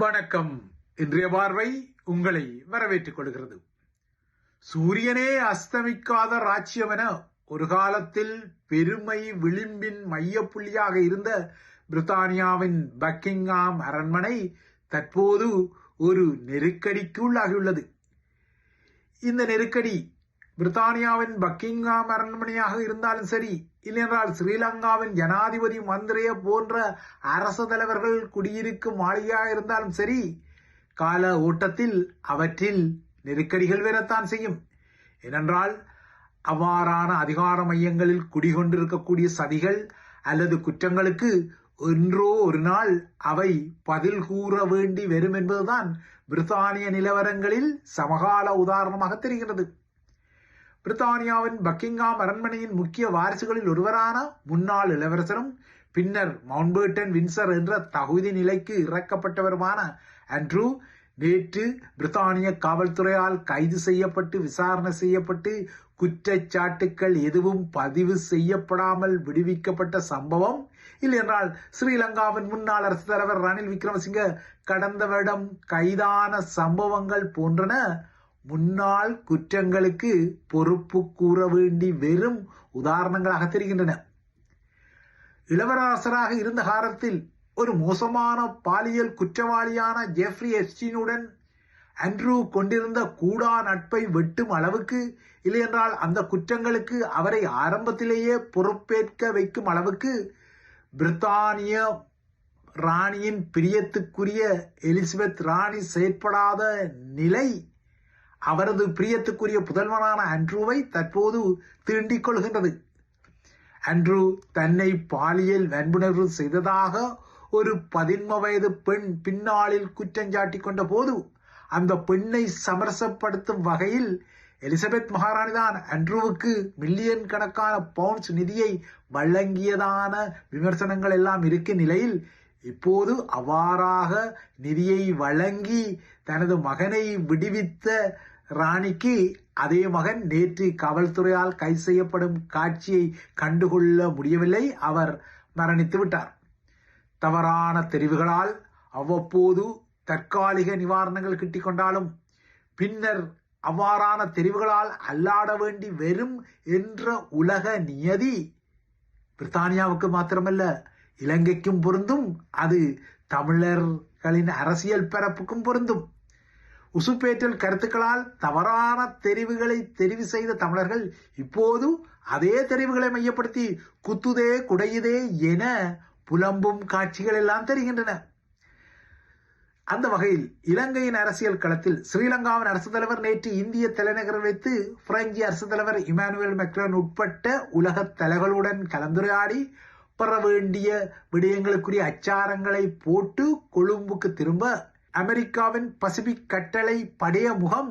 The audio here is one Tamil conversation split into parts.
வணக்கம். இன்றைய பார்வை உங்களை வரவேற்றுக் கொள்கிறது. சூரியனே அஸ்தமிக்காத ராஜ்யம் என ஒரு காலத்தில் பெருமை விளிம்பின் மையப்புள்ளியாக இருந்த பிரித்தானியாவின் பக்கிங்ஹாம் அரண்மனை தற்போது ஒரு நெருக்கடிக்கு உள்ளாகியுள்ளது. இந்த நெருக்கடி பிரித்தானியாவின் பக்கிங்ஹாம் அரண்மனையாக இருந்தாலும் சரி இல்லையென்றால் ஸ்ரீலங்காவின் ஜனாதிபதி மந்திரிய போன்ற அரசு தலைவர்கள் குடியிருக்கும் மாளிகையாக இருந்தாலும் சரி கால ஓட்டத்தில் அவற்றில் நெருக்கடிகள் வரத்தான் செய்யும். ஏனென்றால் அவ்வாறான அதிகார மையங்களில் குடிகொண்டிருக்கக்கூடிய சதிகள் அல்லது குற்றங்களுக்கு என்றோ ஒரு நாள் அவை பதில் கூற வேண்டி வரும் என்பதுதான் பிரித்தானிய நிலவரங்களில் சமகால உதாரணமாக தெரிகிறது பிரித்தானியாவின் பக்கிங்காம் அரண்மனையின் முக்கிய வாரிசுகளில் ஒருவரான முன்னாள் இளவரசரும் பின்னர் மவுண்ட்பேட்டன் வின்சர் என்ற தகுதி நிலைக்கு இறக்கப்பட்டவருமான ஆண்ட்ரூ நேற்று பிரித்தானிய காவல்துறையால் கைது செய்யப்பட்டு விசாரணை செய்யப்பட்டு குற்றச்சாட்டுக்கள் எதுவும் பதிவு செய்யப்படாமல் விடுவிக்கப்பட்ட சம்பவம். இல்லையென்றால் ஸ்ரீலங்காவின் முன்னாள் அரசு தலைவர் ரணில் விக்ரமசிங்க கடந்த வருடம் கைதான சம்பவங்கள் போன்றன. முன்னாள் குற்றங்களுக்கு பொறுப்பு கூற வேண்டி வெறும் உதாரணங்களாக தெரிகின்றன. இளவரசராக இருந்த காலத்தில் ஒரு மோசமான பாலியல் குற்றவாளியான ஜெஃப்ரி எஸ்டினுடன் அண்ட்ரூ கொண்டிருந்த கூடா நட்பை வெட்டும் அளவுக்கு இல்லையென்றால் அந்த குற்றங்களுக்கு அவரை ஆரம்பத்திலேயே பொறுப்பேற்க வைக்கும் அளவுக்கு பிரித்தானிய ராணியின் பிரியத்துக்குரிய எலிசபெத் ராணி செயற்படாத நிலை அவரது பிரியத்துக்குரிய புதல்வனான அண்ட்ரூவை தற்போது தீண்டிக் கொள்கின்றது. அண்ட்ரூ தன்னை பாலியல் வன்புணர்வு செய்ததாக ஒரு பதின்ம வயது பெண் பின்னாளில் குற்றஞ்சாட்டி கொண்ட போது அந்த பெண்ணை சமரசப்படுத்தும் வகையில் எலிசபெத் மகாராணிதான் அண்ட்ரூவுக்கு மில்லியன் கணக்கான பவுண்ட்ஸ் நிதியை வழங்கியதான விமர்சனங்கள் எல்லாம் இருக்கும் நிலையில் இப்போது அவ்வாறாக நிதியை வழங்கி தனது மகனை விடுவித்த ராணிக்கு அதே மகன் நேற்று காவல்துறையால் கைது செய்யப்படும் காட்சியை கண்டுகொள்ள முடியவில்லை. அவர் மரணித்து விட்டார். தவறான தெரிவுகளால் அவ்வப்போது தற்காலிக நிவாரணங்கள் கிட்டிக் கொண்டாலும் பின்னர் அவ்வாறான தெரிவுகளால் அல்லாட வேண்டி வெறும் என்ற உலக நியதி பிரித்தானியாவுக்கு மாத்திரமல்ல இலங்கைக்கும் பொருந்தும் அது தமிழர்களின் அரசியல் பரப்புக்கும் பொருந்தும். உசுப்பேற்றல் கருத்துக்களால் தவறான தெரிவுகளை தெரிவு செய்த தமிழர்கள் இப்போது அதே தெரிவுகளை மையப்படுத்தி குத்துதே குடையுதே என புலம்பும் காட்சிகள் எல்லாம் தெரிகின்றன. அந்த வகையில் இலங்கையின் அரசியல் களத்தில் ஸ்ரீலங்காவின் அரசு தலைவர் நேற்று இந்திய தலைநகர் வைத்து பிரெஞ்சு அரசு தலைவர் இமானுவேல் மெக்ரான் உட்பட்ட உலக தலைகளுடன் கலந்துரையாடி பெற வேண்டிய விடயங்களுக்குரிய அச்சாரங்களை போட்டு கொழும்புக்கு திரும்ப அமெரிக்காவின் பசிபிக் கட்டளை படைய முகம்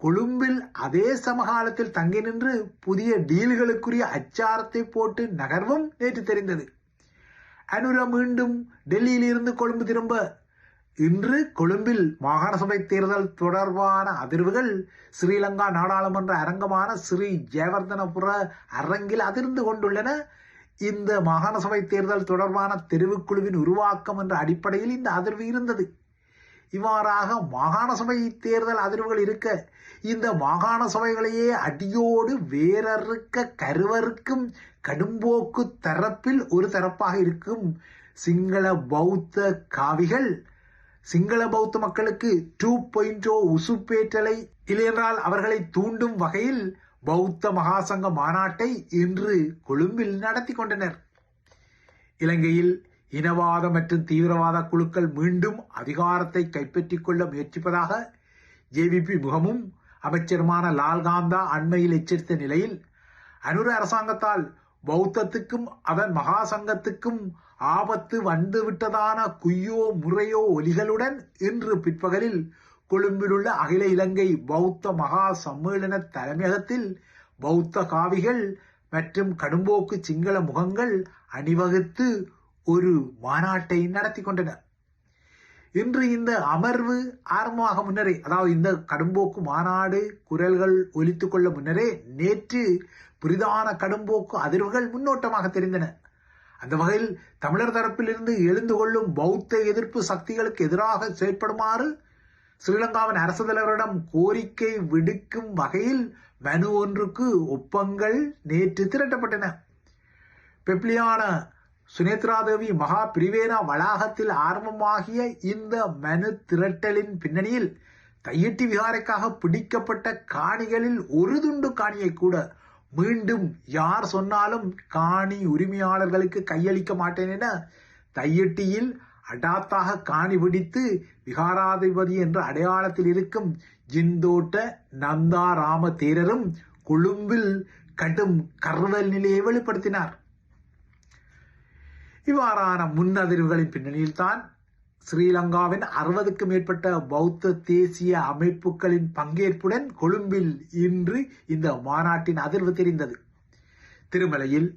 கொழும்பில் அதே சமகாலத்தில் தங்கி நின்று புதிய டீல்களுக்குரிய அச்சாரத்தை போட்டு நகர்வும் நேற்று தெரிந்தது. அனுரா மீண்டும் டெல்லியில் இருந்து கொழும்பு திரும்ப இன்று கொழும்பில் மாகாண சபை தேர்தல் தொடர்பான அதிர்வுகள் ஸ்ரீலங்கா நாடாளுமன்ற அரங்கமான ஸ்ரீ ஜெயவர்தனபுர அரங்கில் அதிர்ந்து கொண்டுள்ளன. இந்த மாகாண சபை தேர்தல் தொடர்பான தெரிவுக்குழுவின் உருவாக்கம் என்ற அடிப்படையில் இந்த அதிர்வு இருந்தது. இவ்வாறாக மாகாண சபை தேர்தல் அதிர்வுகள் இருக்க இந்த மாகாண சபைகளையே அடியோடு வேறறுக்க கருவறுக்கும் கடும்போக்கு தரப்பில் ஒரு தரப்பாக இருக்கும் சிங்கள பௌத்த காவிகள் சிங்கள பௌத்த மக்களுக்கு டூ பாயிண்டோ oh உசுப்பேற்றலை இல்லையென்றால் அவர்களை தூண்டும் வகையில் பௌத்த மகாசங்க மாநாட்டை இன்று கொழும்பில் நடத்தி கொண்டனர். இலங்கையில் இனவாத மற்றும் தீவிரவாத குழுக்கள் மீண்டும் அதிகாரத்தை கைப்பற்றிக் கொள்ள முயற்சிப்பதாக ஜேவிபி முகமும் அமைச்சருமான லால்காந்தா அண்மையில் எச்சரித்த நிலையில் அனுர அரசாங்கத்தால் பௌத்தத்துக்கும் அதன் மகாசங்கத்துக்கும் ஆபத்து வந்துவிட்டதான குய்யோ முறையோ ஒலிகளுடன் இன்று பிற்பகலில் கொழும்பிலுள்ள அகில இலங்கை பௌத்த மகா சம்மேளன தலைமையகத்தில் பௌத்த காவிகள் மற்றும் கடும்போக்கு சிங்கள முகங்கள் அணிவகுத்து ஒரு மாநாட்டை நடத்தி கொண்டனர் இன்று இந்த அமர்வு ஆரம்பமாக முன்னரே அதாவது இந்த கடும்போக்கு மாநாடு குரல்கள் ஒலித்துக் கொள்ள முன்னரே நேற்று புரிதான கடும்போக்கு அதிர்வுகள் முன்னோட்டமாக தெரிந்தன. அந்த வகையில் தமிழர் தரப்பிலிருந்து எழுந்து கொள்ளும் பௌத்த எதிர்ப்பு சக்திகளுக்கு எதிராக செயற்படுமாறு ஸ்ரீலங்காவின் அரசு தலைவரிடம் கோரிக்கை விடுக்கும் வகையில் மனு ஒன்றுக்கு ஒப்பங்கள் நேற்று திரட்டப்பட்டன. பெப்ளியான சுனேத்ராதேவி மகா பிரிவேனா வளாகத்தில் ஆரம்பமாகிய இந்த மனு திரட்டலின் பின்னணியில் தையிட்டி விகாரைக்காக பிடிக்கப்பட்ட காணிகளில் ஒரு துண்டு காணியை கூட மீண்டும் யார் சொன்னாலும் காணி உரிமையாளர்களுக்கு கையளிக்க மாட்டேன் என தையிட்டியில் அடாத்தாக காணி பிடித்து விகாராதிபதி என்ற அடையாளத்தில் இருக்கும் ஜிந்தோட்ட நந்தா ராம தேரரும் கொழும்பில் கடும் கருதல் நிலையை வெளிப்படுத்தினார். இவ்வாறான முன்னதிர்வுகளின் பின்னணியில்தான் ஸ்ரீலங்காவின் அறுபதுக்கும் மேற்பட்ட பௌத்த தேசிய அமைப்புகளின் பங்கேற்புடன் கொழும்பில் இன்று இந்த மாநாட்டின் அதிர்வு தெரிந்தது. திருமலையில்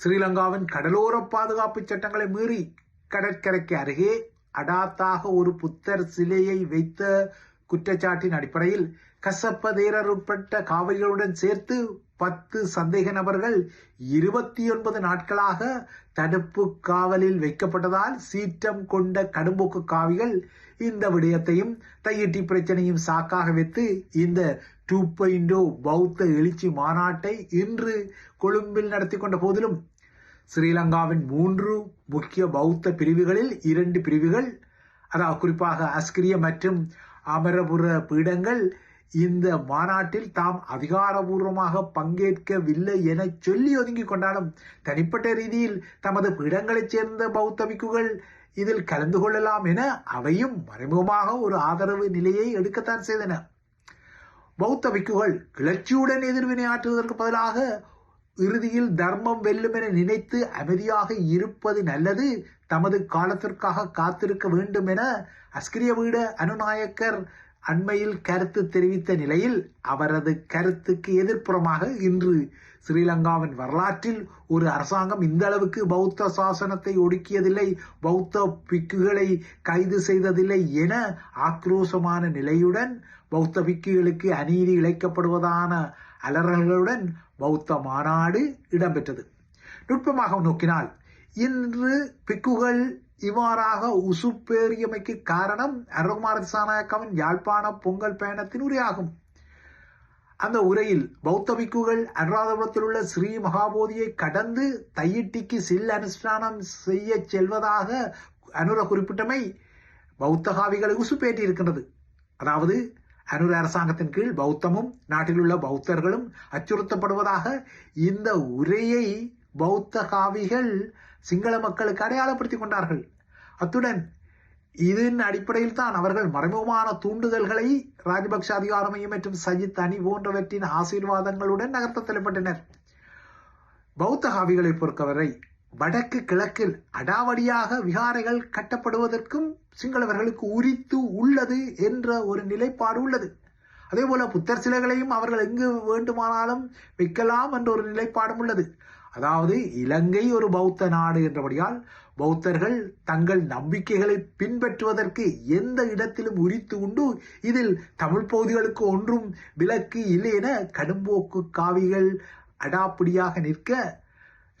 ஸ்ரீலங்காவின் கடலோர பாதுகாப்பு சட்டங்களை மீறி கடற்கரைக்கு அருகே அடாத்தாக ஒரு புத்தர் சிலையை வைத்த குற்றச்சாட்டின் அடிப்படையில் கசப்பதேரர் உட்பட்ட காவலிகளுடன் சேர்த்து பத்து சந்தேக நபர்கள் இருபத்தி ஒன்பது நாட்களாக தடுப்பு காவலில் வைக்கப்பட்டதால் சீற்றம் கொண்ட கடும்போக்கு காவிகள் இந்த விடயத்தையும் தையிட்டி பிரச்சனையும் சாக்காக வைத்து இந்த டூ பாயிண்டோ பௌத்த எழுச்சி மாநாட்டை இன்று கொழும்பில் நடத்தி கொண்ட போதிலும் ஸ்ரீலங்காவின் மூன்று முக்கிய பௌத்த பிரிவுகளில் இரண்டு பிரிவுகள் அதாவது குறிப்பாக அஸ்கிரிய மற்றும் அமரபுர பீடங்கள் இந்த மாநாட்டில் தாம் அதிகாரபூர்வமாக பங்கேற்கவில்லை என சொல்லி ஒதுங்கிக் கொண்டாலும் தனிப்பட்ட ரீதியில் தமது பீடங்களைச் சேர்ந்த பௌத்த பிக்குகள் இதில் கலந்து கொள்ளலாம் என அவையும் மறைமுகமாக ஒரு ஆதரவு நிலையை எடுக்கத்தான் செய்தன. பௌத்த பிக்குகள் கிளர்ச்சியுடன் எதிர்வினை ஆற்றுவதற்கு பதிலாக இறுதியில் தர்மம் வெல்லும் என நினைத்து அமைதியாக இருப்பது நல்லது. தமது காலத்திற்காக காத்திருக்க வேண்டும் என அஸ்கிரிய வீட அனுநாயக்கர் அண்மையில் கருத்து தெரிவித்த நிலையில் அவரது கருத்துக்கு எதிர்ப்புறமாக இன்று ஸ்ரீலங்காவின் வரலாற்றில் ஒரு அரசாங்கம் இந்த அளவுக்கு பௌத்த சாசனத்தை ஒடுக்கியதில்லை பௌத்த பிக்குகளை கைது செய்ததில்லை என ஆக்ரோஷமான நிலையுடன் பௌத்த பிக்குகளுக்கு அநீதி இழைக்கப்படுவதான அலறல்களுடன் பௌத்த மாநாடு இடம்பெற்றது. நுட்பமாக நோக்கினால் இன்று பிக்குகள் இவ்வாறாக உசுப்பேறியமைக்கு காரணம் அருகுமார திசாநாயக்காவின் யாழ்ப்பாண பொங்கல் பயணத்தின் உரையாகும். அந்த உரையில் பௌத்த பிக்குகள் அனுராதபுரத்தில் உள்ள ஸ்ரீ மகாபோதியை கடந்து தையிட்டிக்கு சில் அனுஷ்டானம் செய்ய செல்வதாக அனுர குறிப்பிட்டமை பௌத்தகாவிகளை உசுப்பேற்றி இருக்கின்றது அதாவது அனுர அரசாங்கத்தின் கீழ் பௌத்தமும் நாட்டில் உள்ள பௌத்தர்களும் அச்சுறுத்தப்படுவதாக இந்த உரையை பௌத்த காவிகள் சிங்கள மக்களுக்கு அடையாளப்படுத்திக் கொண்டார்கள். அத்துடன் இதன் அடிப்படையில் தான் அவர்கள் மறைமுகமான தூண்டுதல்களை ராஜபக்ஷ அதிகாரமையும் மற்றும் சஜித் அணி போன்றவற்றின் ஆசீர்வாதங்களுடன் நகர்த்த தலைப்பட்டனர் பௌத்த காவிகளை பொறுத்தவரை வடக்கு கிழக்கில் அடாவடியாக விகாரைகள் கட்டப்படுவதற்கும் சிங்களவர்களுக்கு உரித்து உள்ளது என்ற ஒரு நிலைப்பாடு உள்ளது. அதே போல புத்தர் சிலைகளையும் அவர்கள் எங்கு வேண்டுமானாலும் விற்கலாம் என்ற ஒரு நிலைப்பாடும் உள்ளது. அதாவது இலங்கை ஒரு பௌத்த நாடு என்றபடியால் பௌத்தர்கள் தங்கள் நம்பிக்கைகளை பின்பற்றுவதற்கு எந்த இடத்திலும் உரித்து உண்டு இதில் தமிழ் பகுதிகளுக்கு ஒன்றும் விலக்கு இல்லை என கடும்போக்கு காவிகள் அடாப்பிடியாக நிற்க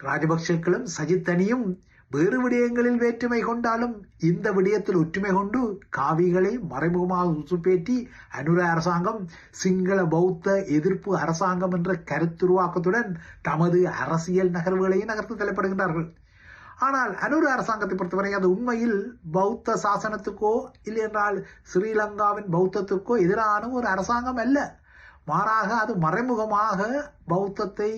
ராஜபக்சக்களும் சஜித்தனியும் வேறு விடயங்களில் வேற்றுமை கொண்டாலும் இந்த விடயத்தில் ஒற்றுமை கொண்டு காவிகளை மறைமுகமாக உசுப்பேற்றி அனுர அரசாங்கம் சிங்கள பௌத்த எதிர்ப்பு அரசாங்கம் என்ற கருத்துருவாக்கத்துடன் தமது அரசியல் நகர்வுகளையும் நகர்த்து தலைப்படுகின்றார்கள் ஆனால் அனுர அரசாங்கத்தை பொறுத்தவரை அது உண்மையில் பௌத்த சாசனத்துக்கோ இல்லை என்றால் ஸ்ரீலங்காவின் பௌத்தத்துக்கோ எதிரான ஒரு அரசாங்கம் அல்ல. மாறாக அது மறைமுகமாக பௌத்தத்தை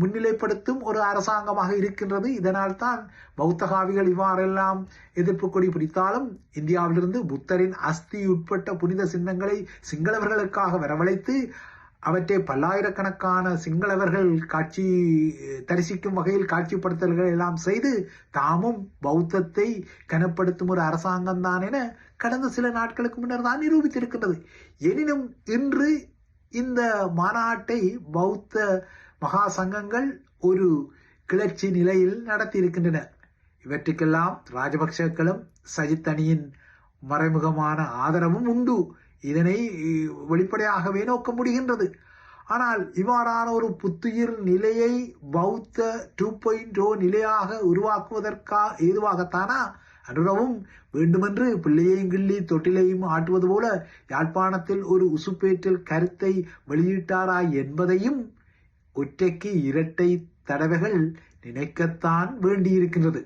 முன்னிலைப்படுத்தும் ஒரு அரசாங்கமாக இருக்கின்றது. இதனால் தான் பௌத்த காவிகள் இவ்வாறெல்லாம் எதிர்ப்பு கொடி பிடித்தாலும் இந்தியாவிலிருந்து புத்தரின் அஸ்தி உட்பட்ட புனித சின்னங்களை சிங்களவர்களுக்காக வரவழைத்து அவற்றை பல்லாயிரக்கணக்கான சிங்களவர்கள் காட்சி தரிசிக்கும் வகையில் காட்சிப்படுத்தல்கள் எல்லாம் செய்து தாமும் பௌத்தத்தை கனப்படுத்தும் ஒரு அரசாங்கம் தான் என கடந்த சில நாட்களுக்கு முன்னர் தான் நிரூபித்திருக்கின்றது. எனினும் இன்று இந்த மாநாட்டை பௌத்த மகா சங்கங்கள் ஒரு கிளர்ச்சி நிலையில் நடத்தியிருக்கின்றன. இவற்றுக்கெல்லாம் ராஜபக்சக்களும் சஜித் அணியின் மறைமுகமான ஆதரவும் உண்டு. இதனை வெளிப்படையாகவே நோக்க முடிகின்றது. ஆனால் இவ்வாறான ஒரு புத்துயிர் நிலையை பௌத்த டூ பாயிண்ட் நிலையாக உருவாக்குவதற்கா ஏதுவாகத்தானா? அனுரவும் வேண்டுமென்று பிள்ளையையும் கிள்ளி தொட்டிலையும் ஆட்டுவது போல யாழ்ப்பாணத்தில் ஒரு உசுப்பேற்றல் கருத்தை வெளியிட்டாரா என்பதையும் ஒற்றைக்கு இரட்டை தடவைகள் நினைக்கத்தான் வேண்டியிருக்கின்றது.